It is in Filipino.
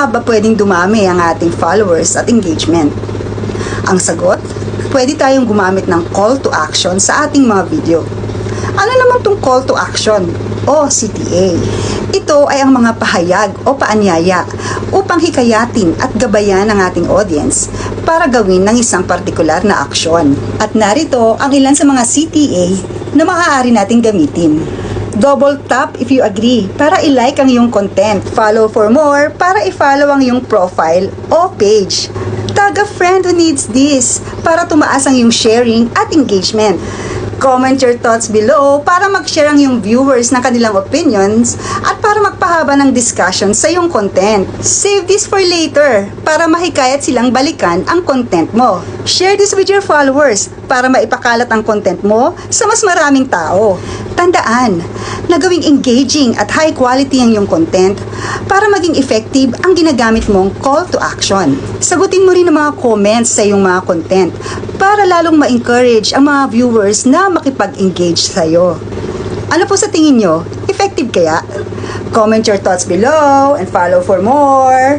nga ba pwedeng dumami ang ating followers at engagement? Ang sagot, pwede tayong gumamit ng call to action sa ating mga video. Ano naman tong call to action o CTA? Ito ay ang mga pahayag o paanyaya upang hikayatin at gabayan ang ating audience para gawin ng isang partikular na aksyon. At narito ang ilan sa mga CTA na maaari nating gamitin. Double tap if you agree para i-like ang iyong content. Follow for more para i-follow ang iyong profile o page. Tag a friend who needs this para tumaas ang iyong sharing at engagement. Comment your thoughts below para mag-share ang iyong viewers ng kanilang opinions at para magpahaba ng discussion sa iyong content. Save this for later para mahikayat silang balikan ang content mo. Share this with your followers para maipakalat ang content mo sa mas maraming tao. Tandaan na gawing engaging at high quality ang iyong content para maging effective ang ginagamit mong call to action. Sagutin mo rin ang mga comments sa iyong mga content para lalong ma-encourage ang mga viewers na makipag-engage sa iyo. Ano po sa tingin nyo? Effective kaya? Comment your thoughts below and follow for more.